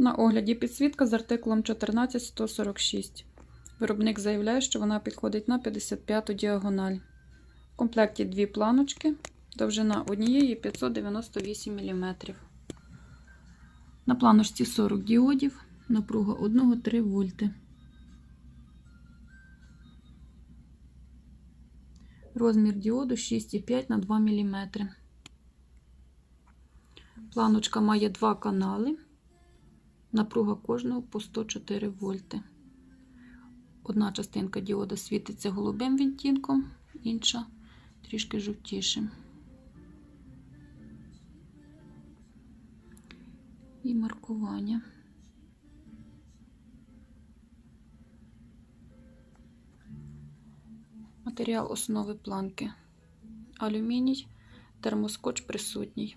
На огляді підсвітка з артикулом 14146. Виробник заявляє, що вона підходить на 55-ту діагональ. В комплекті дві планочки, довжина однієї 598 мм. На планочці 40 діодів, напруга 1-3 вольти. Розмір діоду 6,5 на 2 мм. Планочка має два канали. Напруга кожного по 104 вольти. Одна частинка діода світиться голубим відтінком, інша трішки жовтішим. І маркування. Матеріал основи планки. Алюміній, термоскотч присутній.